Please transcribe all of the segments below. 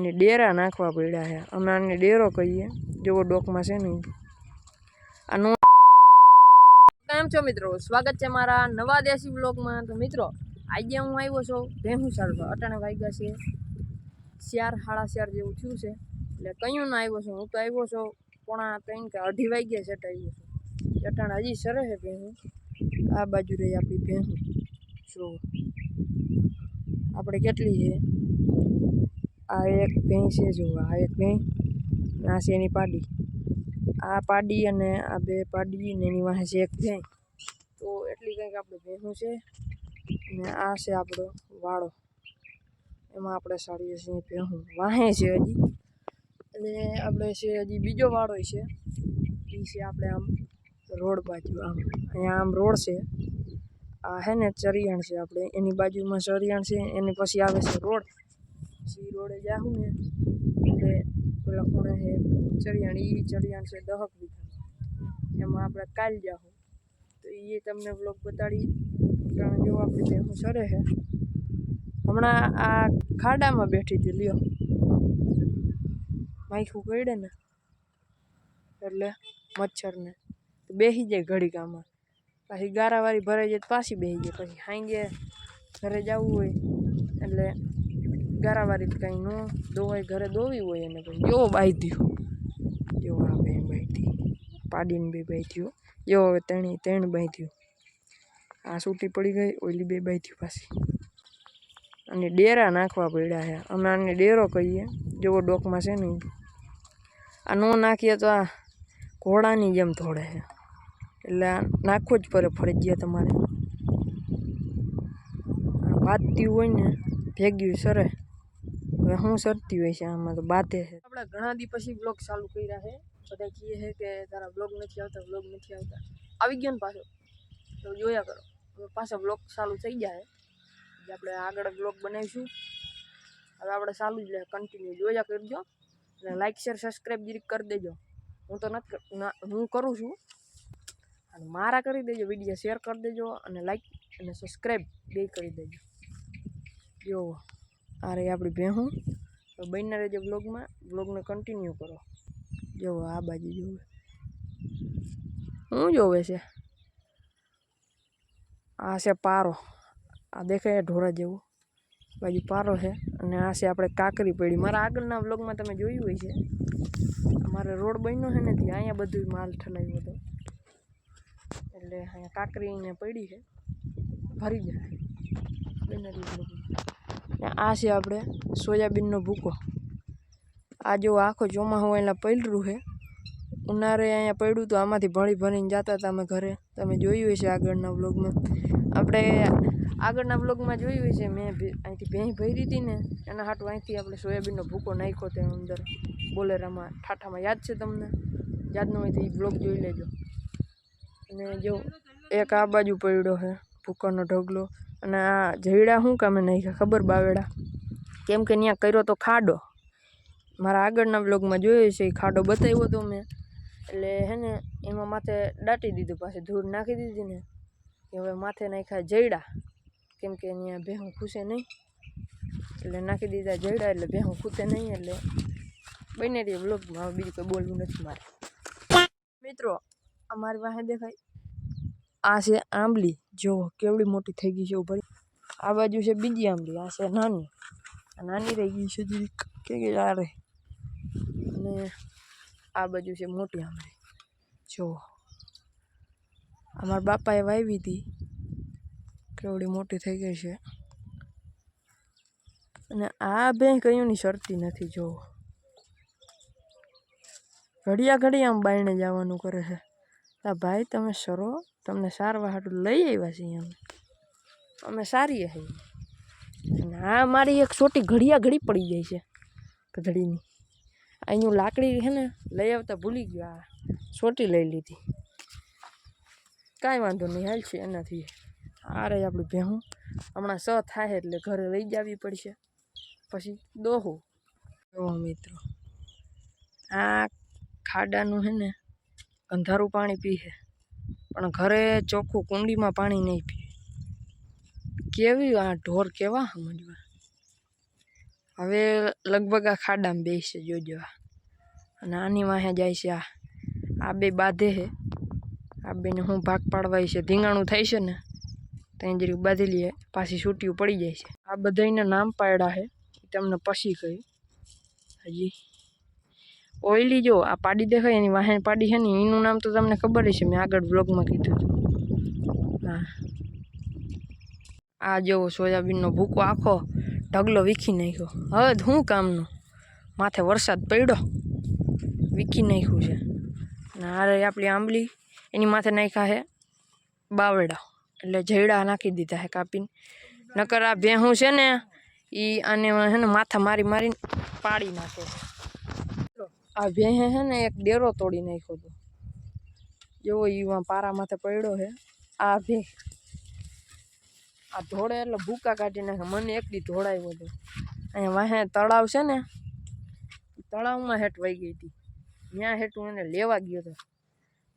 અને ડેરા નાખવા પડ્યા છે. અમે આને ડેરો કહીએ. જેવો ડોકમાં છે ને આનું કેમ છો મિત્રો? સ્વાગત છે મારા નવા દેશી બ્લોગમાં તો મિત્રો, આજે હું આવ્યો છું ભેહું સારવા અટાણે વાગ્યા છે શિયાર હાળા શિયાર જેવું થયું છે. એટલે કયું ના આવ્યો છું? હું તો આવ્યો છું પોણા ત્રણ કે અઢી વાગ્યા છે આવ્યો છું. અટાણે હજી સરે છે ભેહું. આ બાજુ રહી આપણી ભેહું. જો આપણે કેટલી છે? આ એક ભેંસ છે જુઓ આ એક ભેંસ, આ છે એની પાડી. આ પાડી અને આ બે પાડી ને એની વાહે છે એક ભેંસ. તો એટલી કંઈક આપણે ભેંસું છે ને આ છે આપણો વાળો. એમાં આપણે સાડીએ છીએ ભેહું વાહે છે હજી. અને આપણે છે હજી બીજો વાળો છે. એ છે આપણે આમ રોડ બાજુ આમ. અહીંયા આમ રોડ છે. આ હે ને ચરિયાણ છે આપણે. એની બાજુમાં ચરિયાણ છે. એની પછી આવે છે રોડ. પછી રોડે જાઉં ને, એટલે પેલા ખૂણે છે ચરિયાણ એ ચરિયાણ છે દહક વીઘા એમાં આપણે કાલ જાઉં તો એ તમને બ્લોગ બતાડી, કારણ જો આપણી ભેહું સરે છે હમણાં આ ખાડામાં બેઠી હતી, લ્યો. માયખું કરડે ને. એટલે મચ્છરને. તો બેસી જાય ઘડીક આમાં. પછી ગારાવાળી ભરાઈ જાય પાછી બેસી જાય. પછી સાંજે ઘરે જવું હોય, એટલે ગારાવાળી કંઈ ન દોવાય, ઘરે દોવી હોય એને પછી. એવો બાંધ્યું. જેવો આ બે બાંધી પાડીને બે બાંધ્યું. જેવો હવે ત્રણેય ત્રણ બાંધ્યું. આ સૂટી પડી ગઈ, ઓલી બે બાંધ્યું પાછી. અને ડેરા નાખવા પડ્યા છે. અમે આને ડેરો કહીએ. જેવો ડોકમાં છે ને આ ન નાખીએ તો આ ઘોડાની જેમ થોડે છે. એટલે આ નાખવું જ પડે ફરજિયાત તમારે બાંધતી હોય ને, ભેગ્યું સરે હવે શું સરતી હોય છે, આમાં તો બાતે છે. આપણે ઘણા દી પછી બ્લોગ ચાલુ કર્યા છે. બધા કહે છે કે તારા બ્લોગ નથી આવતા બ્લોગ નથી આવતા. આવી ગયો ને પાછો. તો જોયા કરો. હવે પાછો બ્લોગ ચાલુ થઈ જાય. જે આપણે આગળ બ્લોગ બનાવીશું. હવે આપણે ચાલુ જ લે કન્ટિન્યુ જોયા કરજો. અને લાઇક શેર સબસ્ક્રાઈબ જીરીક કરી દેજો. હું તો નથી હું કરું છું. અને મારા કરી દેજો વીડિયો શેર કરી દેજો અને લાઇક અને સબસ્ક્રાઈબ બે કરી દેજો. જો આ રહી આપણી ભેહું. તો બંને રહેજો બ્લોગમાં બ્લોગને કન્ટિન્યુ કરો. જોવો, આ બાજુ જોવે. શું જોવે છે? આ છે પારો. આ દેખાય ઢોરા જેવું. બાજુ પારો છે અને આ છે આપણે કાકરી પડી. મારા આગળના બ્લોગમાં તમે જોયું હોય છે. અમારે રોડ બન્યો છે ને ત્યાં અહીંયા બધું માલ ઠલાવ્યો હતો. એટલે અહીંયા કાકરી ને પડી છે. ભરી જાય. બેનરી બ્લોગમાં ને આ છે આપણે સોયાબીનનો ભૂકો. આ જો આખો ચોમાસું એના પલરું છે. ઉનાળે અહીંયા પડ્યું તો આમાંથી ભણી ભણીને જતા હતા અમે ઘરે. તમે જોયું હશે આગળના વ્લોગમાં. આપણે આગળના વ્લોગમાં જોયું હશે, મેં અહીંથી ભેંસ ભરી હતી ને, એના હાટું અહીંથી આપણે સોયાબીનનો ભૂકો નાખ્યો તે અંદર. બોલેરામાં, ઠાઠામાં યાદ છે તમને? યાદ હોય તો એ બ્લોગ જોઈ લેજો. અને જો એક આ બાજુ પડ્યો છે ભૂકોનો ઢગલો. અને આ જઈડા શું કામે નાખ્યા ખબર બાવેડા? કેમ કે ત્યાં કર્યો તો ખાડો. મારા આગળના બ્લોગમાં જોયો છે એ ખાડો બતાવ્યો હતો મેં. એટલે હે ને, એમાં માથે દાટી દીધું, પાછી ધૂળ નાખી દીધી ને. કે હવે માથે નાખ્યા જયડા. કેમ કે અહીંયા ભેહું ખૂસે નહીં. એટલે નાખી દીધા જઈડા એટલે ભેહું ખૂતે નહીં, એટલે બને રહી બ્લોગમાં હવે બીજું કંઈ બોલવું નથી મારે. મિત્રો અમારી પાસે દેખાય. આ છે આંબલી. જો કેવડી મોટી થઈ ગઈ છે ઉભરી આ બાજુ છે બીજી આંબલી. આ છે નાની. આ નાની રહી ગઈ છે કે કે અને આ બાજુ છે મોટી આંબલી. જો. અમારા બાપાએ વાવી હતી. કેવડી મોટી થઈ ગઈ છે. અને આ બે કયુંની શરતી નથી, જો. ઘડિયા ઘડિયા આમ બાયણે જવાનું કરે છે. ભાઈ, તમે સરો તમને સારવા હાટું લઈ આવ્યા છીએ અમે અમે સારી છીએ અને આ મારી એક છોટી ઘડિયા ઘડી પડી જાય છે ગધડીની અહીંનું લાકડી છે ને, લઈ આવતા ભૂલી ગયો આ છોટી લઈ લીધી. કાંઈ વાંધો નહીં, હાલ છે એનાથી. આ રહી આપણું ભેહું. હમણાં સ થાય એટલે ઘરે લઈ જવી પડશે. પછી દોહું. જો મિત્રો, આ ખાડાનું છે ને, અંધારું પાણી પીએ પણ ઘરે ચોખ્ખું કુંડીમાં પાણી નહીં પીએ. કેવી આ ઢોર કેવા સમજવા હવે લગભગ આ ખાડામાં બેસશે જોજો. અને આની વાહે જાય છે આ. આ બે બાંધે છે. આ બેને હું ભાગ પાડવાય છે. ધીંગાણું થાય છે ને ત્યાં જરી બાંધી લઈએ. પાછી છૂટીઓ પડી જાય છે. આ બધાને નામ પાડ્યા છે. તમને પછી કહી. હજી. ઓઈલી જો, આ પાડી દેખાય, એની વાહન પાડી છે ને, એનું નામ તો તમને ખબર છે મેં આગળ બ્લોગમાં કીધું હતું. હા. આ જેવો સોયાબીનનો ભૂકો આખો ઢગલો વીખી નાખ્યો. હવે શું કામનું? માથે વરસાદ પડ્યો. વીખી નાખ્યું છે. આ આપણી આંબલી, એની માથે નાખ્યા છે બાવડા એટલે જૈડા નાખી દીધા છે કાપીને. નકર આ ભેહું છે ને એ આને છે ને માથા મારી મારીને પાડી નાખે. છે આ ભેહે હે ને એક ડેરો તોડી નાખ્યો હતો જેવો એમાં પારા માથે પડ્યો છે આ ભે આ ધોળે એટલે ભૂકા કાઢી નાખે. મને એકલી ધોળાવ્યો હતો અહીંયા વાહે તળાવ છે ને તળાવમાં હેઠ વહી ગઈ હતી ત્યાં હેઠું એને લેવા ગયો હતો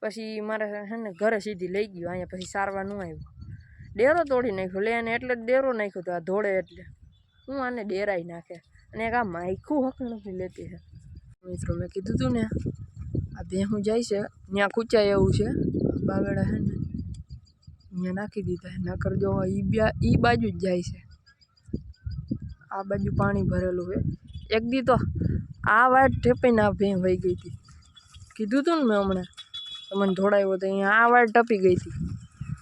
પછી મારે છે ને ઘરે સીધી લઈ ગયો. અહીંયા પછી સારવાર ન આવ્યો ડેરો તોડી નાખ્યો. લે એને એટલે ડેરો નાખ્યો હતો આ ધોળે એટલે. હું આને ડેરાઈ નાખે. અને એક આ માયખું હક લેતી છે મિત્રો, મેં કીધું તું ને, આ ભેહું જાય છે ત્યાં ખૂંચાય એવું છે બાવેડા છે ને ત્યાં નાખી દીધા નકર જો ઈ બ્યા, ઈ બાજુ જ જાય છે. આ બાજુ પાણી ભરેલું છે. એક દી તો આ વાટ ઠેપીને આ ભેં વહી ગઈ હતી. કીધું તું ને મેં હમણાં, તમને ધોડાવ્યો તો અહીંયા આ વાટ ટપી ગઈ હતી.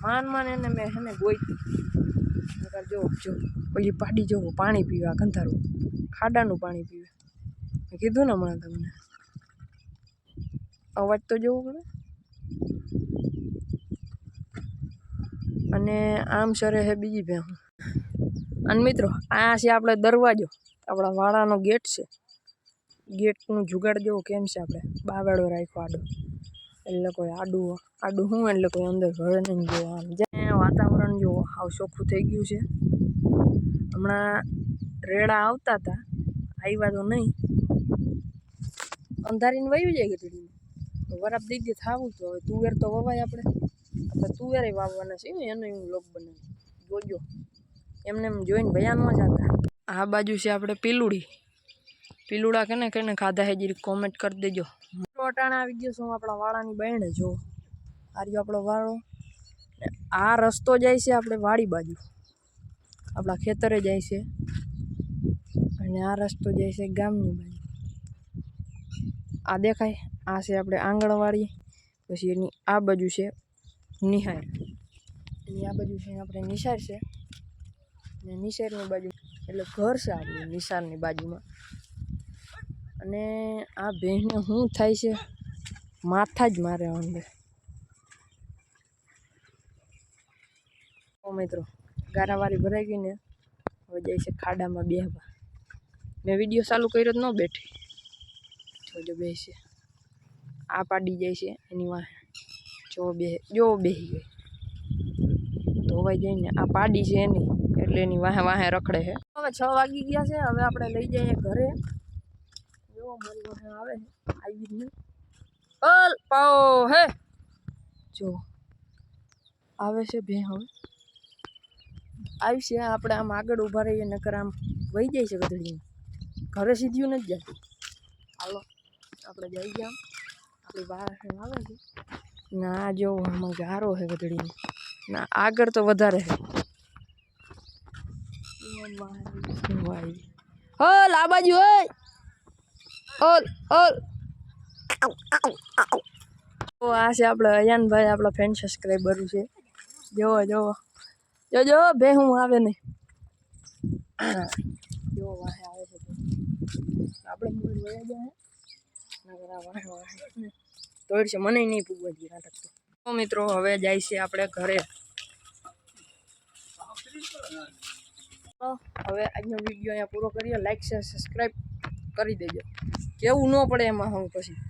માન માન એને મેં હેને ગોઈતી નકર જો જો, પછી પાડી જવો, પાણી પીવા કંધારું ખાડાનું પાણી પીવે. કીધું ને હમણાં તમને. અવાજ તો જોવો પડે. અને આમ સરે છે બીજી ભેહું અને મિત્રો, આ છે આપણે દરવાજો. આપણા વાડાનો ગેટ છે. ગેટનું જુગાડ જેવો કેમ છે આપણે? બાવેડો રાખ્યો આડો. એટલે કોઈ આડું આડું શું એટલે કોઈ અંદર ઘરે નહીં જોવો આમ જ્યાં વાતાવરણ જોવો હાવ ચોખ્ખું થઈ ગયું છે. હમણાં રેડા આવતા હતા. આવ્યા તો નહીં. અંધારીને વયું જાય ગધડીને વરાપ દઈ થાવું તો. હવે તુવેર તો વવાય આપણે. આપણે તુવેરે વાવવાના છે એનો હું લોક બનાવી જોજો. એમને એમ જોઈને ભયા ન જતા. આ બાજુ છે આપણે પીલુડી. પીલુડા કેને કેને ખાધા હે જરી કોમેન્ટ કરી દેજો. અટાણા આવી ગયો છું આપણા વાળાની બહેણે જો આ રહ્યો આપણો વાળો. આ રસ્તો જાય છે આપણે વાડી બાજુ. આપણા ખેતરે જાય છે. અને આ રસ્તો જાય છે ગામની બાજુ. આ દેખાય, આ છે આપણે આંગણવાડી, પછી એની આ બાજુ છે નિહાર. એની આ બાજુ છે આપણે નિશાર છે. ને નિશારની બાજુ, એટલે ઘર છે આપણું નિશારની બાજુમાં. અને આ ભેંસને શું થાય છે? માથા જ મારે અંદર. મિત્રો, ગારાવાળી ભરાઈ ગઈને હવે જાય છે ખાડામાં બેહવા. મેં વીડિયો ચાલુ કર્યો જ ન બેઠી. જોજો બેસે. આ પાડી જાય છે, એની વાંહે. જો બે, જો બેસી ગઈ ધોવાઈ જઈને આ પાડી છે એની, એટલે એની વાહે વાહે રખડે છે. હવે છ વાગી ગયા છે, હવે આપણે લઈ જઈએ ઘરે. જો મારી વાહે આવે છે, આવી જ અલ પાઓ હે. જો, આવે છે બે હવે. આવી આપણે આમ આગળ ઊભા રહીએ, નકર આમ વહી જાય છે ગધડીને ઘરે સીધ્યું નથી જતું. હાલો. આપણે જઈ ગયા. આપણી બહાર આવે છે. ના જો આમાં ગારો છે ગધડીને. ના આગળ તો વધારે છે. હલ આ બાજુ હોય ઓલ ઓલ તો આ છે આપણે અયાનભાઈ આપણા ફ્રેન્ડ સબસ્ક્રાઈબર છે. જોવો જોવો. જો જો બે હું આવે ને. જો વાહે આવે છે. ભે. આપણે મૂળ વયા જાય નગર આ વાહે વાહે તોડ છે મને નહીં પૂગવા નાટક તો મિત્રો, હવે જાય છે આપણે ઘરે. હવે આજનો વીડિયો અહીંયા પૂરો કરીએ. લાઈક શેર સબસ્ક્રાઈબ કરી દેજો. કેવું ન પડે એમાં હું પછી.